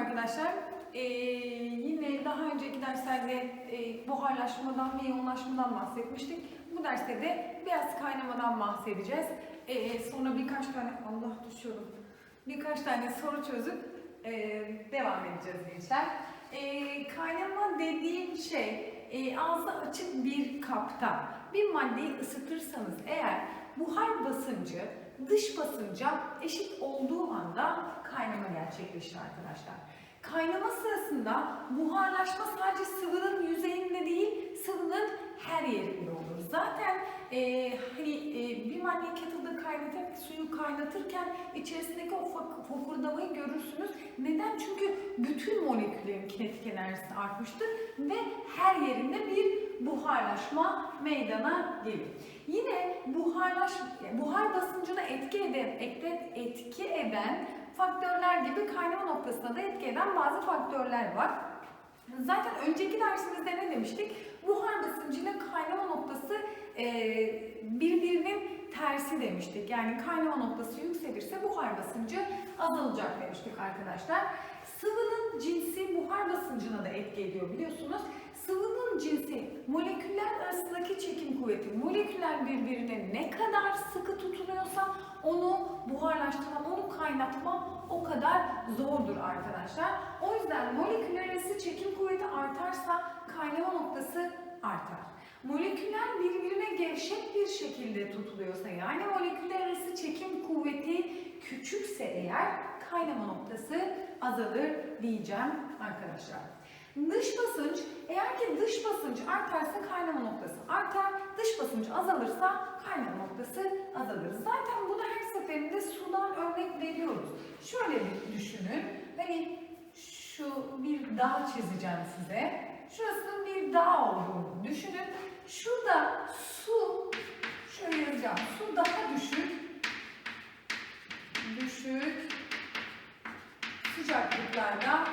arkadaşlar. Ee, yine daha önceki derslerde e, buharlaşmadan ve yoğunlaşmadan bahsetmiştik. Bu derste de biraz kaynamadan bahsedeceğiz. Ee, sonra birkaç tane, Allah düşüyorum. Birkaç tane soru çözüp e, devam edeceğiz gençler. Ee, kaynama dediğim şey e, ağzı açık bir kapta bir maddeyi ısıtırsanız eğer buhar basıncı dış basınca eşit olduğu anda kaynama gerçekleşir arkadaşlar. Kaynama sırasında buharlaşma sadece sıvının yüzeyinde değil, sıvının her yerinde olur. Zaten e, hani e, bir maddeyi kettle'da kaynatırken, suyu kaynatırken içerisindeki o fok- fokurdamayı görürsünüz. Neden? Çünkü bütün moleküllerin kinetik enerjisi artmıştır ve her yerinde bir buharlaşma meydana gelir. Yine buharlaş, buhar basıncına etki eden, etki- eden faktörler gibi kaynama noktasına da etki eden bazı faktörler var. Zaten önceki dersimizde ne demiştik? Buhar basıncıyla kaynama noktası birbirinin tersi demiştik. Yani kaynama noktası yükselirse buhar basıncı azalacak demiştik arkadaşlar. Sıvının cinsi buhar basıncına da etki ediyor biliyorsunuz. Sıvının cinsi moleküller arasındaki çekim kuvveti. Moleküller birbirine ne kadar sıkı tutuluyorsa onu buharlaştırma, onu kaynatma o kadar zordur arkadaşlar. O yüzden moleküller arası çekim kuvveti artarsa kaynama noktası artar. Moleküller birbirine gevşek bir şekilde tutuluyorsa yani moleküller arası çekim kuvveti küçükse eğer kaynama noktası azalır diyeceğim arkadaşlar. Dış basınç, eğer ki dış basınç artarsa kaynama noktası artar, dış basınç azalırsa kaynama noktası azalır. Zaten bunu her seferinde sudan örnek veriyoruz. Şöyle bir düşünün, hani şu bir dağ çizeceğim size. Şurasının bir dağ olduğunu düşünün. Şurada su, şöyle yazacağım, su daha düşük, düşük sıcaklıklarda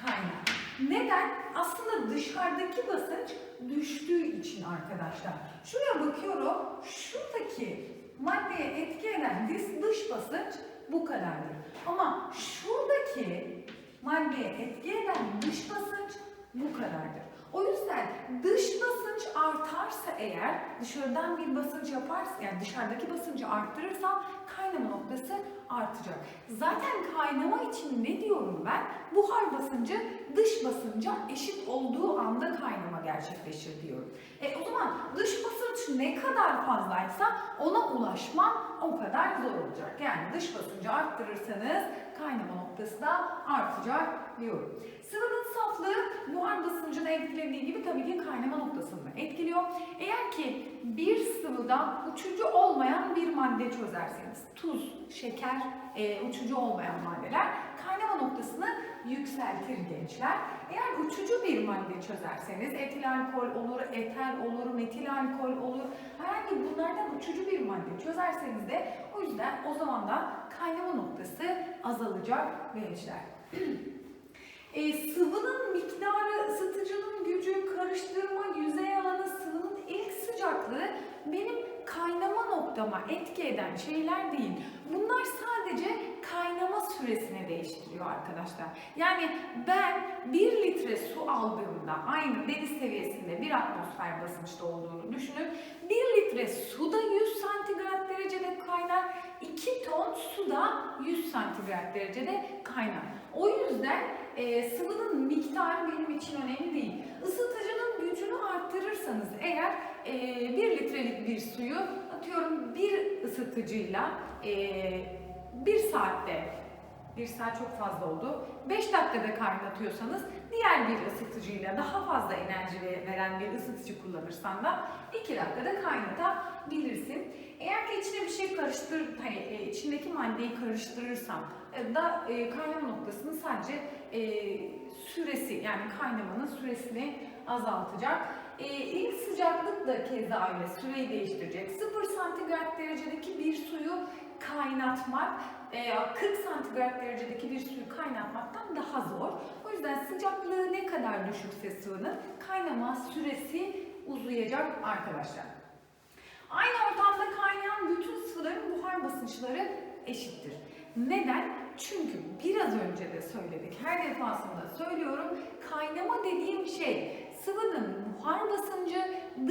kaynar. Neden? Aslında dışarıdaki basınç düştüğü için arkadaşlar. Şuraya bakıyorum. Şuradaki maddeye etki eden dış, basınç bu kadardır. Ama şuradaki maddeye etki eden dış basınç bu kadardır. O yüzden dış basınç artarsa eğer dışarıdan bir basınç yaparsa yani dışarıdaki basıncı arttırırsam kaynama noktası artacak. Zaten kaynama için ne diyorum ben? Buhar basıncı dış basınca eşit olduğu anda kaynama gerçekleşir diyorum. E o zaman dış basınç ne kadar fazlaysa ona ulaşmam o kadar zor olacak. Yani dış basıncı arttırırsanız kaynama noktası da artacak diyorum. Sıvının saflığı buhar basıncını etkilediği gibi tabii ki kaynama noktasını etkiliyor. Eğer ki bir sıvıda uçucu olmayan bir madde çözerseniz, tuz, şeker, e, uçucu olmayan maddeler noktasını yükseltir gençler. Eğer uçucu bir madde çözerseniz etil alkol olur, eter olur, metil alkol olur. Herhangi bunlardan uçucu bir madde çözerseniz de o yüzden o zaman da kaynama noktası azalacak gençler. E, sıvının miktarı, ısıtıcının gücü, karıştırma, yüzey alanı, sıvının ilk sıcaklığı benim kaynama noktama etki eden şeyler değil. Bunlar sadece kaynama süresini değiştiriyor arkadaşlar. Yani ben 1 litre su aldığımda aynı deniz seviyesinde 1 atmosfer basınçta olduğunu düşünün. 1 litre suda 100 santigrat derecede kaynar, 2 ton suda 100 santigrat derecede kaynar. O yüzden e, sıvının miktarı benim için önemli değil. Isıtıcının gücünü arttırırsanız eğer e, 1 litrelik bir suyu atıyorum bir ısıtıcıyla e, 1 saatte bir saat çok fazla oldu. 5 dakikada kaynatıyorsanız diğer bir ısıtıcıyla daha fazla enerji ve- veren bir ısıtıcı kullanırsan da 2 dakikada kaynatabilirsin. Eğer ki içine bir şey karıştır, hani e, içindeki maddeyi karıştırırsam da e, kaynama noktasını sadece e, süresi yani kaynamanın süresini azaltacak. E, ilk sıcaklık da keza öyle süreyi değiştirecek. 0 santigrat derecedeki bir suyu kaynatmak e, 40 santigrat derecedeki bir suyu kaynatmaktan daha zor. O yüzden sıcaklığı ne kadar düşükse sıvının kaynama süresi uzayacak arkadaşlar. Aynı ortamda kaynayan bütün sıvıların buhar basınçları eşittir. Neden? Çünkü biraz önce de söyledik, her defasında söylüyorum. Kaynama dediğim şey sıvının buhar basıncı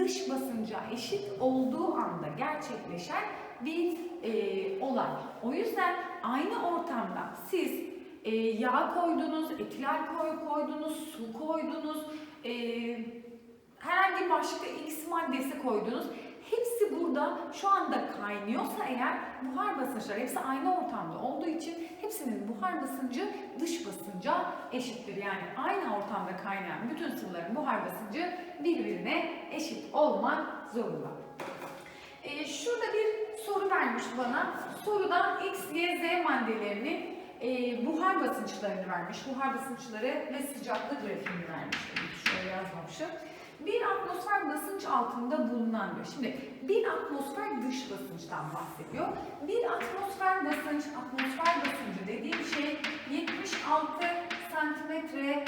dış basınca eşit olduğu anda gerçekleşen bir e, olay. O yüzden aynı ortamda siz e, yağ koydunuz, etil koy koydunuz, su koydunuz, e, herhangi başka X maddesi koydunuz. Hepsi burada şu anda kaynıyorsa eğer buhar basınçları hepsi aynı ortamda olduğu için hepsinin buhar basıncı dış basınca eşittir. Yani aynı ortamda kaynayan bütün sıvıların buhar basıncı birbirine eşit olmak zorunda. Ee, şurada bir soru vermiş bana. Soruda X, Y, Z maddelerinin e, buhar basınçlarını vermiş. Buhar basınçları ve sıcaklık grafiğini vermiş. Şöyle yazmamışım. Bir atmosfer basınç altında bulunan diyor. Şimdi bir atmosfer dış basınçtan bahsediyor. Bir atmosfer basınç, atmosfer basıncı dediğim şey 76 santimetre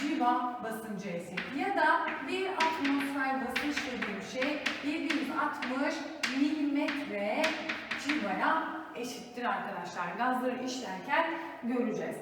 civa basıncı eşit. Ya da bir atmosfer basınç dediğim şey 760 milimetre civaya eşittir arkadaşlar. Gazları işlerken göreceğiz.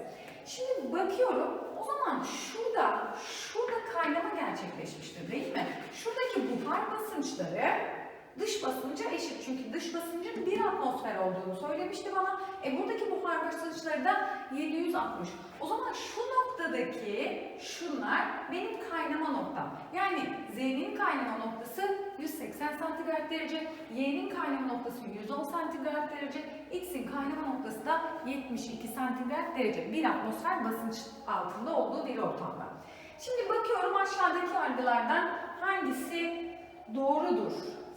Şimdi bakıyorum o zaman şurada, şurada kaynama gerçekleşmiştir değil mi? Şuradaki buhar basınçları dış basınca eşit. Çünkü dış basıncın bir atmosfer olduğunu söylemişti bana. E buradaki buhar basınçları da 760. O zaman şu noktadaki şunlar benim kaynama noktam. Yani Z'nin kaynama noktası 180 santigrat derece, Y'nin kaynama noktası 110 santigrat derece, X'in kaynama noktası da 72 santigrat derece. Bir atmosfer basınç altında olduğu bir ortamda. Şimdi bakıyorum aşağıdaki yargılardan hangisi doğrudur?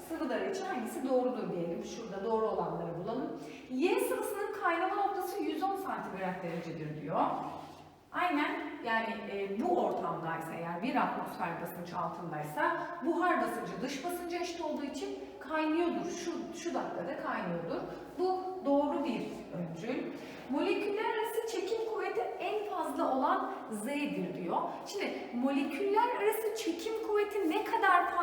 Sıvılar için hangisi doğrudur diyelim. Şurada doğru olanları bulalım. Y sıvısının kaynama noktası 110 santigrat derecedir diyor. Aynen yani e, bu ortamdaysa eğer bir atmosfer basınç altındaysa buhar basıncı dış basınca eşit olduğu için kaynıyordur. Şu, şu dakikada kaynıyordur. Bu doğru bir öncül. Moleküller arası çekim kuvveti en fazla olan Z'dir diyor. Şimdi moleküller arası çekim kuvveti ne kadar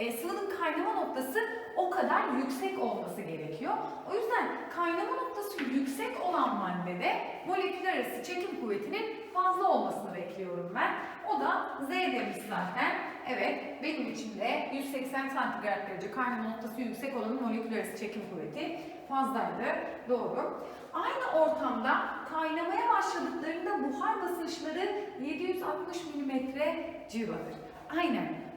e, sıvının kaynama noktası o kadar yüksek olması gerekiyor. O yüzden kaynama noktası yüksek olan maddede moleküller arası çekim kuvvetinin fazla olmasını bekliyorum ben. O da Z demiş zaten. Evet, benim için de 180 santigrat derece kaynama noktası yüksek olanın moleküler arası çekim kuvveti fazlaydı. Doğru. Aynı ortamda kaynamaya başladıklarında buhar basınçları 760 mm civadır. Aynen.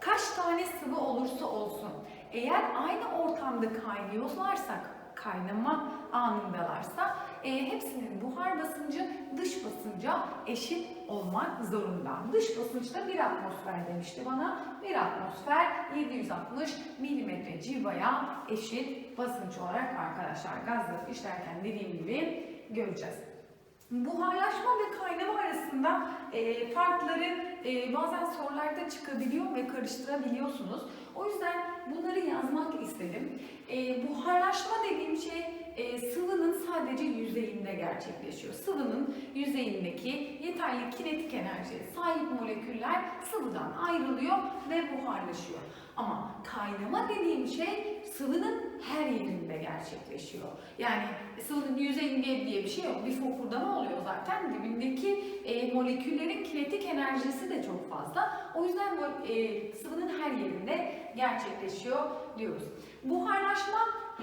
Kaç tane sıvı olursa olsun, eğer aynı ortamda kaynıyorlarsak, kaynama anındalarsa e, hepsinin buhar basıncı dış basınca eşit olmak zorunda. Dış basınçta bir atmosfer demişti bana. Bir atmosfer 760 milimetre civaya eşit basınç olarak arkadaşlar gazları işlerken dediğim gibi göreceğiz. Buharlaşma ve kaynama arasında e, farkları e, bazen sorularda çıkabiliyor ve karıştırabiliyorsunuz. O yüzden bunları yazmak istedim. E, buharlaşma dediğim şey e, sıvının sadece yüzeyinde gerçekleşiyor. Sıvının yüzeyindeki yeterli kinetik enerjiye sahip moleküller sıvıdan ayrılıyor ve buharlaşıyor. Ama kaynama dediğim şey sıvının her yerinde gerçekleşiyor. Yani sıvının yüzeyinde diye bir şey yok. Bir fokurdama oluyor zaten. Dibindeki e, moleküllerin kinetik enerjisi de çok fazla. O yüzden e, sıvının her yerinde gerçekleşiyor diyoruz. Buharlaşma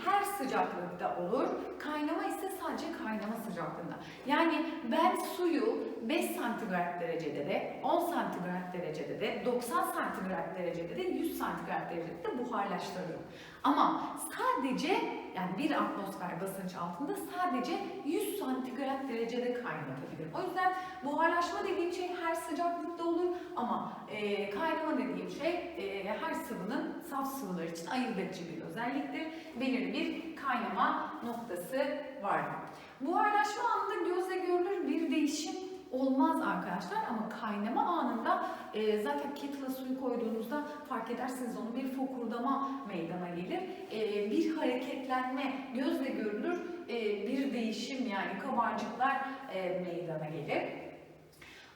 her sıcaklıkta olur. Kaynama ise sadece kaynama sıcaklığında. Yani ben suyu 5 santigrat derecede de, 10 santigrat derecede de, 90 santigrat derecede de, 100 santigrat derecede de buharlaştırıyorum. Ama sadece yani bir atmosfer basınç altında sadece 100 santigrat derecede kaynatabilirim. O yüzden buharlaşma dediğim şey her sıcaklıkta olur ama e, kaynama dediğim şey e, her sıvının saf sıvılar için ayırt edici bir özelliktir. Belirli bir kaynama noktası vardır. Buharlaşma anında gözle görülür bir değişim olmaz arkadaşlar ama kaynama anında e, zaten kettle'a suyu koyduğunuzda fark edersiniz onu bir fokurdama meydana gelir. E, bir hareketlenme gözle görülür e, bir değişim yani kabarcıklar e, meydana gelir.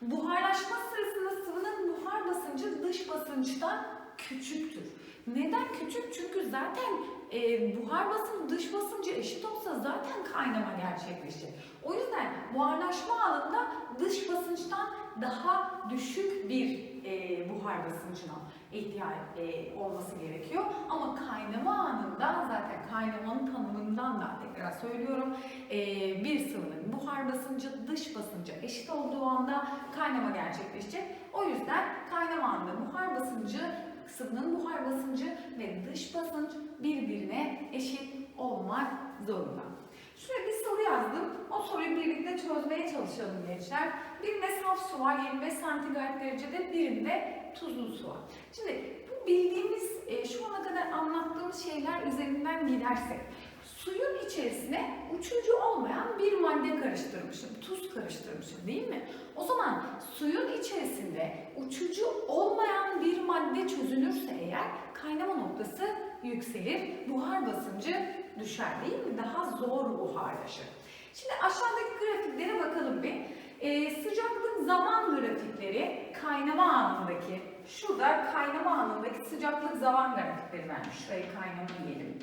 Buharlaşma sırasında sıvının buhar basıncı dış basınçtan küçüktür. Neden küçük? Çünkü zaten e, buhar basıncı dış basıncı eşit olsa zaten kaynama gerçekleşecek. O yüzden buharlaşma anında dış basınçtan daha düşük bir e, buhar basıncına ihtiyaç e, olması gerekiyor. Ama kaynama anında zaten kaynamanın tanımından da tekrar söylüyorum e, bir sıvının buhar basıncı dış basınca eşit olduğu anda kaynama gerçekleşecek. O yüzden kaynama anında buhar basıncı sıvının buhar basıncı ve dış basınç birbirine eşit olmak zorunda. Şuraya bir soru yazdım. O soruyu birlikte çözmeye çalışalım gençler. Birinde saf su var 25 santigrat derecede, birinde tuzlu su var. Şimdi bu bildiğimiz, e, şu ana kadar anlattığımız şeyler üzerinden gidersek, suyun içerisine uçucu olmayan bir madde karıştırmışım, tuz karıştırmışım değil mi? O zaman suyun içerisinde uçucu olmayan bir madde çözünürse eğer kaynama noktası yükselir, buhar basıncı düşer değil mi? Daha zor buharlaşır. Şimdi aşağıdaki grafiklere bakalım bir. Ee, sıcaklık zaman grafikleri kaynama anındaki, şurada kaynama anındaki sıcaklık zaman grafikleri vermiş. Şurayı kaynama diyelim.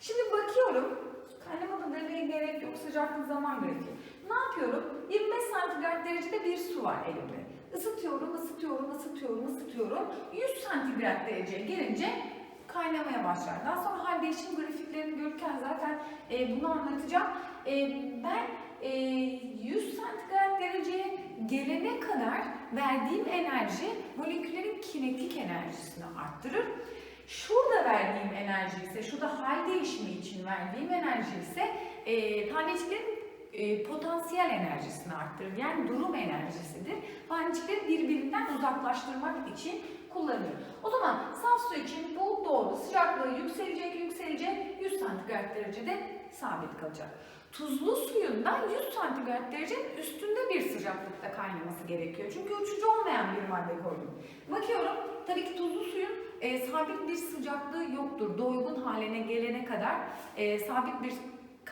Şimdi bakıyorum, kaynama da demeye gerek yok sıcaklık zaman grafiği. Ne yapıyorum? 25 santigrat derecede bir su var elimde. Isıtıyorum, ısıtıyorum, ısıtıyorum, ısıtıyorum. 100 santigrat dereceye gelince kaynamaya başlar. Daha sonra hal değişim grafiklerini görürken zaten e, bunu anlatacağım. E, ben e, 100 santigrat dereceye gelene kadar verdiğim enerji moleküllerin kinetik enerjisini arttırır. Şurada verdiğim enerji ise, şurada hal değişimi için verdiğim enerji ise e, taneciklerin e, potansiyel enerjisini arttırır. Yani durum enerjisidir. Tanecikleri birbirinden uzaklaştırmak için kullanılır. O zaman saf su için bu doğru. Sıcaklığı yükselecek, yükselecek 100 santigrat derecede sabit kalacak. Tuzlu suyun da 100 santigrat derecenin üstünde bir sıcaklıkta kaynaması gerekiyor. Çünkü uçucu olmayan bir madde koydum. Bakıyorum, tabii ki tuzlu suyun e, sabit bir sıcaklığı yoktur. Doygun haline gelene kadar e, sabit bir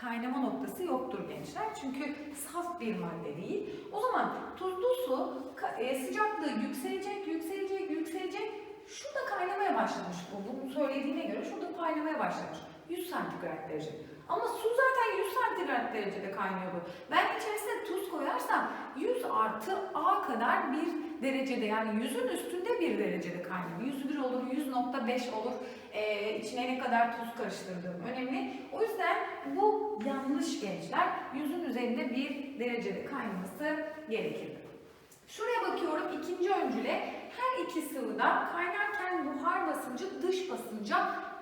kaynama noktası yoktur gençler. Çünkü saf bir madde değil. O zaman tuzlu su e, sıcaklığı yükselecek, yükselecek, yükselecek. Şurada kaynamaya başlamış bu. Bunu söylediğine göre şurada kaynamaya başlamış. 100 santigrat derece. Ama su zaten 100 santigrat derecede kaynıyordu. Ben içerisine tuz koyarsam 100 artı A kadar bir derecede yani 100'ün üstünde bir derecede kaynıyor. 101 olur, 100.5 olur. Ee, içine ne kadar tuz karıştırdığım önemli. O yüzden bu yanlış gençler. 100'ün üzerinde bir derecede kaynaması gerekir. Şuraya bakıyorum ikinci öncüle her iki sıvıda kaynarken buhar basıncı dış basınca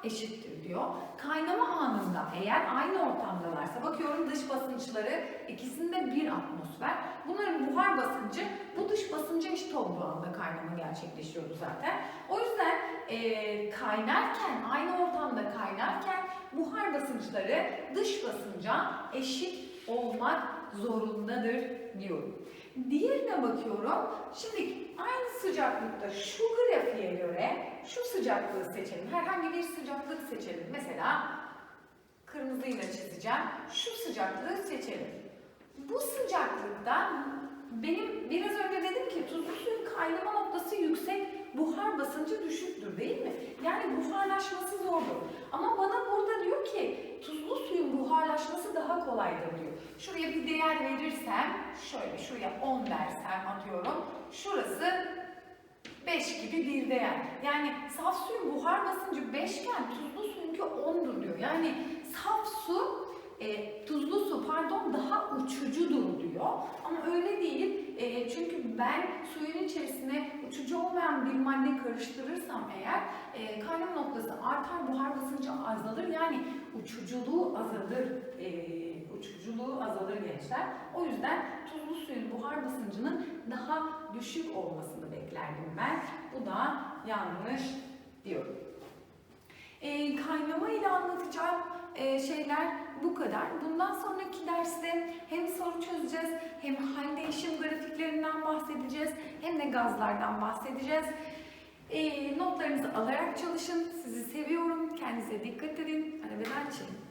eşittir diyor. Kaynama anında eğer aynı ortamdalarsa bakıyorum dış basınçları ikisinde bir atmosfer. Bunların buhar basıncı bu dış basınca eşit olduğu anda kaynama gerçekleşiyordu zaten. O yüzden e, kaynarken aynı ortamda kaynarken buhar basınçları dış basınca eşit olmak zorundadır diyorum. Diğerine bakıyorum. Şimdi aynı sıcaklıkta şu grafiğe göre şu sıcaklığı seçelim. Herhangi bir sıcaklık seçelim. Mesela kırmızıyla çizeceğim. Şu sıcaklığı seçelim. Bu sıcaklıkta benim biraz önce dedim ki tuzlu suyun kaynama noktası yüksek, buhar basıncı düşüktür değil mi? Yani buharlaşması zordur. Ama bana burada diyor ki tuzlu suyun buharlaşması daha kolaydır diyor. Şuraya bir değer verirsem, şöyle şuraya 10 dersem atıyorum. Şurası 5 gibi bir değer. Yani saf suyun buhar basıncı 5 iken tuzlu suyunki 10'dur diyor. Yani saf su e, tuzlu su pardon daha uçucudur diyor. Ama öyle değil. E, çünkü ben suyun içerisine uçucu olmayan bir madde karıştırırsam eğer e, kaynama noktası artar, buhar basıncı azalır. Yani uçuculuğu azalır. E, uçuculuğu azalır gençler. O yüzden tuzlu suyun buhar basıncının daha düşük olmasını beklerdim ben. Bu da yanlış diyorum. E, kaynama ile anlatacağım e, şeyler bu kadar. Bundan sonraki derste hem soru çözeceğiz, hem hal değişim grafiklerinden bahsedeceğiz, hem de gazlardan bahsedeceğiz. E, notlarınızı alarak çalışın. Sizi seviyorum. Kendinize dikkat edin. İçelim.